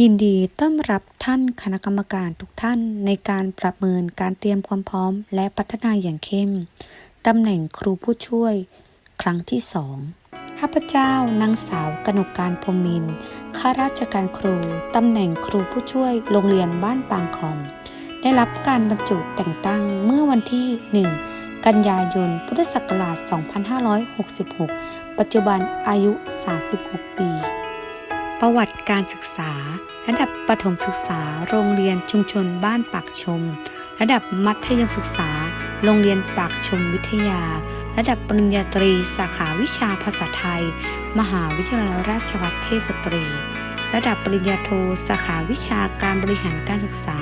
ยินดีต้อนรับท่านคณะกรรมการทุกท่านในการประเมินการเตรียมความพร้อมและพัฒนาอย่างเข้ม ตำแหน่งครูผู้ช่วย ครั้งที่สองข้าพเจ้านางสาวกนกการพรมินข้าราชการครู ตำแหน่งครูผู้ช่วยโรงเรียนบ้านปางคอม ได้รับการบรรจุแต่งตั้งเมื่อวันที่ 1 กันยายน พุทธศักราช 2566 ปัจจุบันอายุ 36 ปี ประวัติการศึกษา ระดับประถมศึกษา โรงเรียนชุมชนบ้านปากชม ระดับมัธยมศึกษา โรงเรียนปากชมวิทยา ระดับปริญญาตรี สาขาวิชาภาษาไทย มหาวิทยาลัยราชภัฏเทพสตรี ระดับปริญญาโท สาขาวิชาการบริหารการศึกษา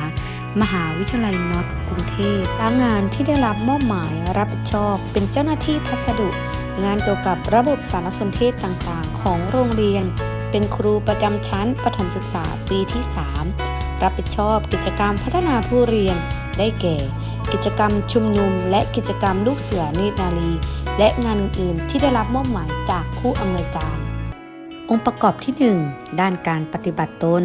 มหาวิทยาลัยน็อตกรุงเทพและงานที่ได้รับมอบหมายรับผิดชอบ เป็นเจ้าหน้าที่พัสดุ งานเกี่ยวกับระบบสารสนเทศต่างๆ ของโรงเรียน เป็นครูประจำชั้นประถมศึกษาปีที่ 3 รับผิดชอบกิจกรรมพัฒนาผู้เรียน ได้แก่ กิจกรรมชุมนุม และกิจกรรมลูกเสือเนตรนารี และงานอื่นๆ ที่ได้รับมอบหมายจากผู้อำนวยการ องค์ประกอบที่ 1 ด้านการปฏิบัติตน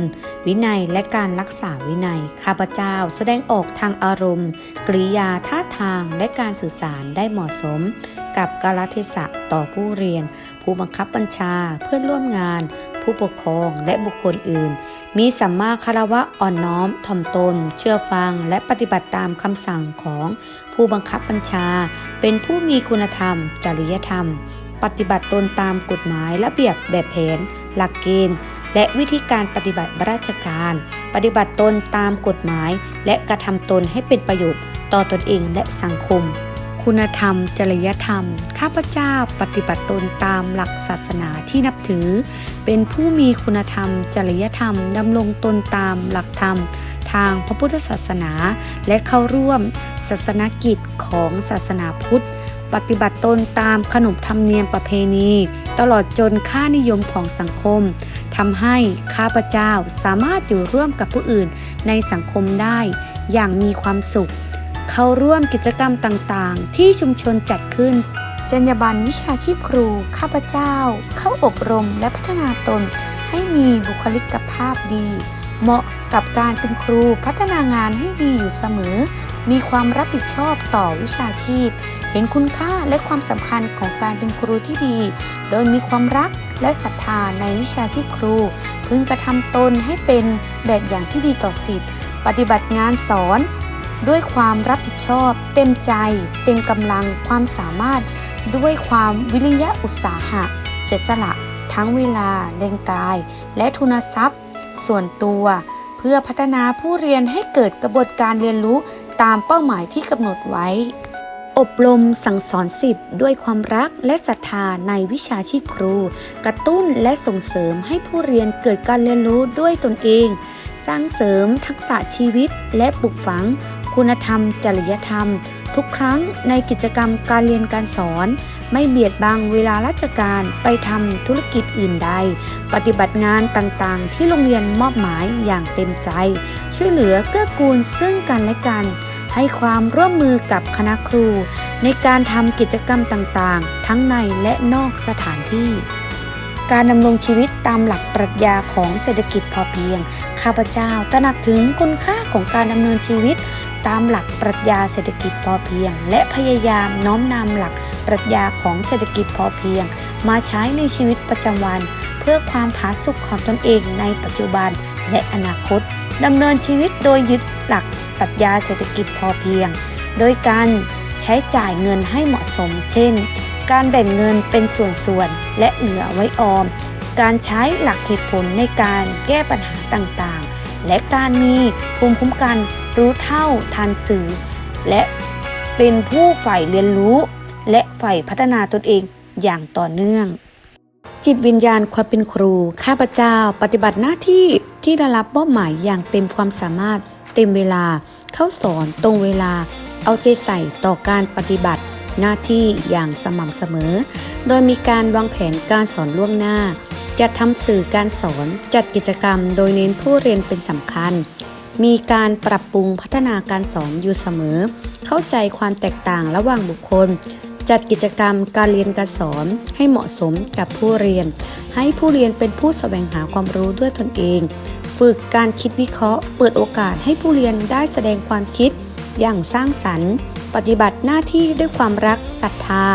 วินัยและการรักษาวินัย ข้าพเจ้าแสดงออกทางอารมณ์กริยาท่าทางและการสื่อสารได้เหมาะสมกับกาลเทศะต่อผู้เรียน ผู้บังคับบัญชาเพื่อนร่วมงาน ผู้ปกครองและบุคคลอื่น มีสัมมาคารวะอ่อนน้อมถ่อมตน เชื่อฟัง และปฏิบัติตามคำสั่งของผู้บังคับบัญชา เป็นผู้มีคุณธรรม จริยธรรม ปฏิบัติตนตามกฎหมายระเบียบแบบแผน หลักเกณฑ์ และวิธีการปฏิบัติราชการ ปฏิบัติตนตามกฎหมาย และกระทำตนให้เป็นประโยชน์ต่อตนเองและสังคม คุณธรรม จริยธรรม ข้าพเจ้าปฏิบัติตนตามหลักศาสนาที่นับถือ เป็นผู้มีคุณธรรม จริยธรรม ดำรงตนตามหลักธรรม ทางพระพุทธศาสนา และเข้าร่วมศาสนกิจของศาสนาพุทธ ปฏิบัติตนตามขนบธรรมเนียมประเพณี ตลอดจนค่านิยมของสังคมทำให้ข้าพเจ้าสามารถอยู่ร่วมกับผู้อื่นในสังคมได้ อย่างมีความสุข เข้าร่วมกิจกรรมต่างๆ ที่ชุมชนจัดขึ้น จรรยาบรรณวิชาชีพครู ข้าพเจ้า เข้าอบรมและพัฒนาตน ให้มีบุคลิกภาพดี เหมาะกับการเป็นครูพัฒนางานให้ดีอยู่เสมอ มีความรับผิดชอบต่อวิชาชีพ เห็นคุณค่าและความสำคัญของการเป็นครูที่ดี โดยมีความรักและศรัทธาในวิชาชีพครู พึงกระทำตนให้เป็นแบบอย่างที่ดีต่อสิทธิ์ ปฏิบัติงานสอน ด้วยความรับผิดชอบ เต็มใจ เต็มกำลังความสามารถ ด้วยความวิริยะอุตสาหะ เสียสละ ทั้งเวลาแรงกาย และทุนทรัพย์ ส่วนตัว เพื่อพัฒนาผู้เรียนให้เกิดกระบวนการเรียนรู้ตามเป้าหมายที่กำหนดไว้ อบรมสั่งสอนสิทธิ์ด้วยความรักและศรัทธาในวิชาชีพครู กระตุ้นและส่งเสริมให้ผู้เรียนเกิดการเรียนรู้ด้วยตนเอง สร้างเสริมทักษะชีวิตและปลูกฝัง คุณธรรม จริยธรรม ทุกครั้งในกิจกรรมการเรียนการสอน ไม่เบียดบังเวลาราชการไปทำธุรกิจอื่นใด ปฏิบัติงานต่างๆ ที่โรงเรียนมอบหมายอย่างเต็มใจ ช่วยเหลือเกื้อกูลซึ่งกันและกัน ให้ความร่วมมือกับคณะครู ในการทำกิจกรรมต่างๆ ทั้งในและนอกสถานที่ การดำรงชีวิตตามหลักปรัชญาของเศรษฐกิจพอเพียง ข้าพเจ้าตระหนักถึงคุณค่าของการดำเนินชีวิต ตามหลักปรัชญาเศรษฐกิจพอเพียง และพยายามน้อมนำหลักปรัชญาของเศรษฐกิจพอเพียง มาใช้ในชีวิตประจำวัน เพื่อความผาสุกของตนเองในปัจจุบันและอนาคตดำเนินชีวิตโดยยึดหลักปรัชญาเศรษฐกิจพอเพียง โดยการใช้จ่ายเงินให้เหมาะสม เช่น การแบ่งเงินเป็นส่วนๆและเหลือไว้ออม การใช้หลักเหตุผลในการแก้ปัญหาต่างๆ และการมีภูมิคุ้มกันรู้เท่าทันสื่อ และเป็นผู้ใฝ่เรียนรู้ และใฝ่พัฒนาตนเองอย่างต่อเนื่อง จิตวิญญาณความเป็นครู ข้าพเจ้าปฏิบัติหน้าที่ที่ได้รับมอบหมายอย่างเต็มความสามารถ เต็มเวลาเข้าสอนตรงเวลา เอาใจใส่ต่อการปฏิบัติ หน้าที่อย่างสม่ำเสมอ โดยมีการวางแผนการสอนล่วงหน้า จัดทำสื่อการสอน จัดกิจกรรม โดยเน้นผู้เรียนเป็นสำคัญ มีการปรับปรุงพัฒนาการสอนอยู่เสมอ เข้าใจความแตกต่างระหว่างบุคคล จัดกิจกรรมการเรียนการสอนให้เหมาะสมกับผู้เรียน ให้ผู้เรียนเป็นผู้แสวงหาความรู้ด้วยตนเอง ฝึกการคิดวิเคราะห์ เปิดโอกาสให้ผู้เรียนได้แสดงความคิดอย่างสร้างสรรค์ ปฏิบัติหน้าที่ด้วยความรักศรัทธา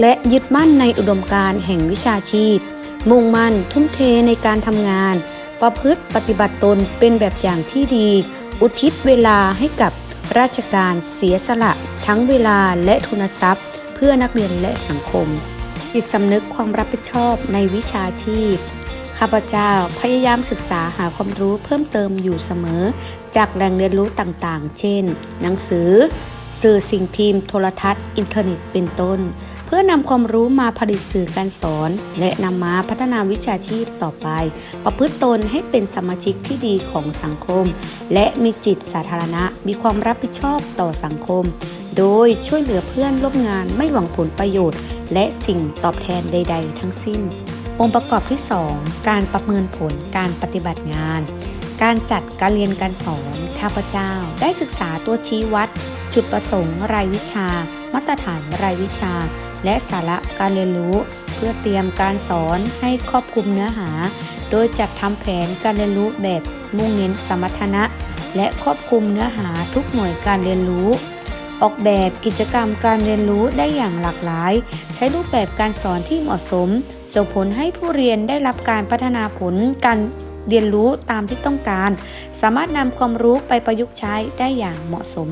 และยึดมั่นในอุดมการแห่งวิชาชีพ มุ่งมั่นทุ่มเทในการทำงาน ประพฤติปฏิบัติตนเป็นแบบอย่างที่ดี อุทิศเวลาให้กับราชการเสียสละ ทั้งเวลาและทุนทรัพย์ เพื่อนักเรียนและสังคมจิตสำนึกความรับผิดชอบในวิชาชีพข้าพเจ้าพยายามศึกษาหาความรู้เพิ่มเติมอยู่เสมอ จากแหล่งเรียนรู้ต่างๆ เช่น หนังสือ สื่อสิ่งพิมพ์ โทรทัศน์ อินเทอร์เน็ต เป็นต้น เพื่อนำความรู้มาผลิตสื่อการสอน และนำมาพัฒนาวิชาชีพต่อไป ประพฤติตนให้เป็นสมาชิกที่ดีของสังคม และมีจิตสาธารณะ มีความรับผิดชอบต่อสังคม โดยช่วยเหลือเพื่อนร่วมงานไม่หวังผลประโยชน์ และสิ่งตอบแทนใด ๆ ทั้งสิ้น องค์ประกอบที่ 2 การประเมินผลการปฏิบัติงาน การจัดการเรียนการสอนข้าพเจ้า ได้ศึกษาตัวชี้วัด จุดประสงค์รายวิชา มาตรฐานรายวิชา และสาระการเรียนรู้ เพื่อเตรียมการสอนให้ครอบคลุมเนื้อหา โดยจัดทำแผนการเรียนรู้แบบมุ่งเน้นสมรรถนะ และครอบคลุมเนื้อหาทุกหน่วยการเรียนรู้ ออกแบบกิจกรรมการเรียนรู้ได้อย่างหลากหลาย ใช้รูปแบบการสอนที่เหมาะสมส่งผลให้ผู้เรียนได้รับการพัฒนาผลการ เรียนรู้ตามที่ต้องการ สามารถนำความรู้ไปประยุกต์ใช้ได้อย่างเหมาะสม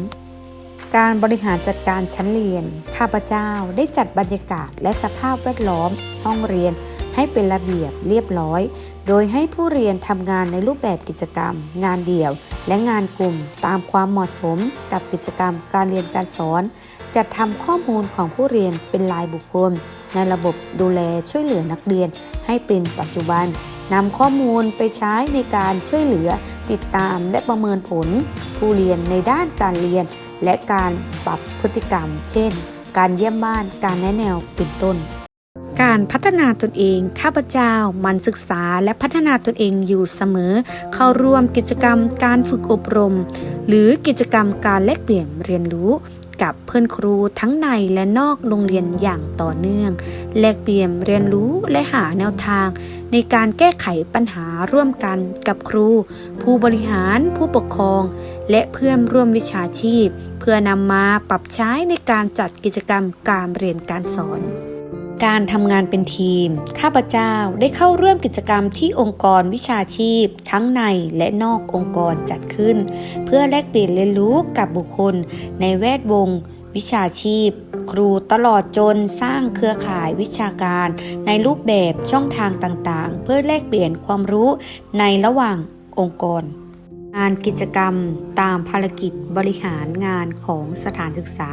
การบริหารจัดการชั้นเรียน ข้าพเจ้าได้จัดบรรยากาศและสภาพแวดล้อม ห้องเรียนให้เป็นระเบียบเรียบร้อย โดยให้ผู้เรียนทำงานในรูปแบบกิจกรรม งานเดี่ยว และงานกลุ่ม ตามความเหมาะสม กับกิจกรรมการเรียนการสอน จัดทำข้อมูลของผู้เรียนเป็นรายบุคคล ในระบบดูแลช่วยเหลือนักเรียนให้เป็นปัจจุบันนำข้อมูลไปใช้ในการช่วยเหลือติดตามและประเมินผล ผู้เรียนในด้านการเรียน และการปรับพฤติกรรม เช่น การเยี่ยมบ้านการแนะแนวเป็นต้น การพัฒนาตนเองข้าพเจ้ามันศึกษาและพัฒนาตนเองอยู่เสมอ เข้าร่วมกิจกรรมการฝึกอบรม หรือกิจกรรมการแลกเปลี่ยนเรียนรู้ กับเพื่อนครูทั้งในและนอกโรงเรียนอย่างต่อเนื่อง แลกเปลี่ยนเรียนรู้และหาแนวทาง ในการแก้ไขปัญหาร่วมกันกับครู ผู้บริหารผู้ปกครอง และเพื่อนร่วมวิชาชีพ เพื่อนำมาปรับใช้ในการจัดกิจกรรมการเรียนการสอน การทำงานเป็นทีม ข้าพเจ้าได้เข้าร่วมกิจกรรมที่องค์กรวิชาชีพ ทั้งในและนอกองค์กรจัดขึ้น เพื่อแลกเปลี่ยนเรียนรู้กับบุคคล ในแวดวง วิชาชีพ ครูตลอดจนสร้างเครือข่ายวิชาการ ในรูปแบบช่องทางต่างๆ เพื่อแลกเปลี่ยนความรู้ในระหว่างองค์กร งานกิจกรรมตามภารกิจบริหารงานของสถานศึกษา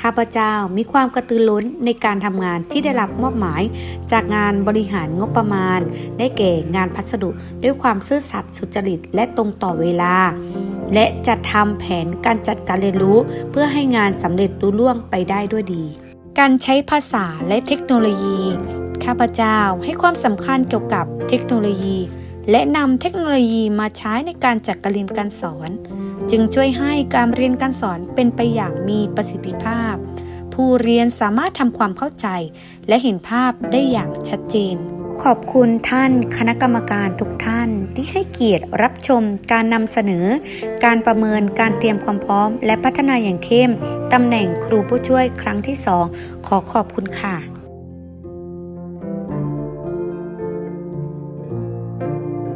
ข้าพเจ้ามีความกระตือร้นในการทำงานที่ได้รับมอบหมาย จากงานบริหารงบประมาณ ได้แก่งานพัสดุด้วยความซื่อสัตย์สุจริตและตรงต่อเวลา และจัดทำแผนการจัดการเรียนรู้ เพื่อให้งานสำเร็จรุ่ล่วงไปได้ด้วยดี การใช้ภาษาและเทคโนโลยี ข้าพเจ้าให้ความสำคัญเกี่ยวกับเทคโนโลยี และนำเทคโนโลยีมาใช้ในการจัดการเรียนการสอน จึงช่วยให้การเรียนการสอนเป็นไปอย่างมีประสิทธิภาพ ผู้เรียนสามารถทำความเข้าใจ และเห็นภาพได้อย่างชัดเจน ขอบคุณท่านคณะกรรมการทุกท่านที่ให้เกียรติรับชมการนำเสนอ การประเมินการเตรียมความพร้อม และพัฒนาอย่างเข้มตำแหน่งครูผู้ช่วยครั้งที่ 2 ขอขอบคุณค่ะ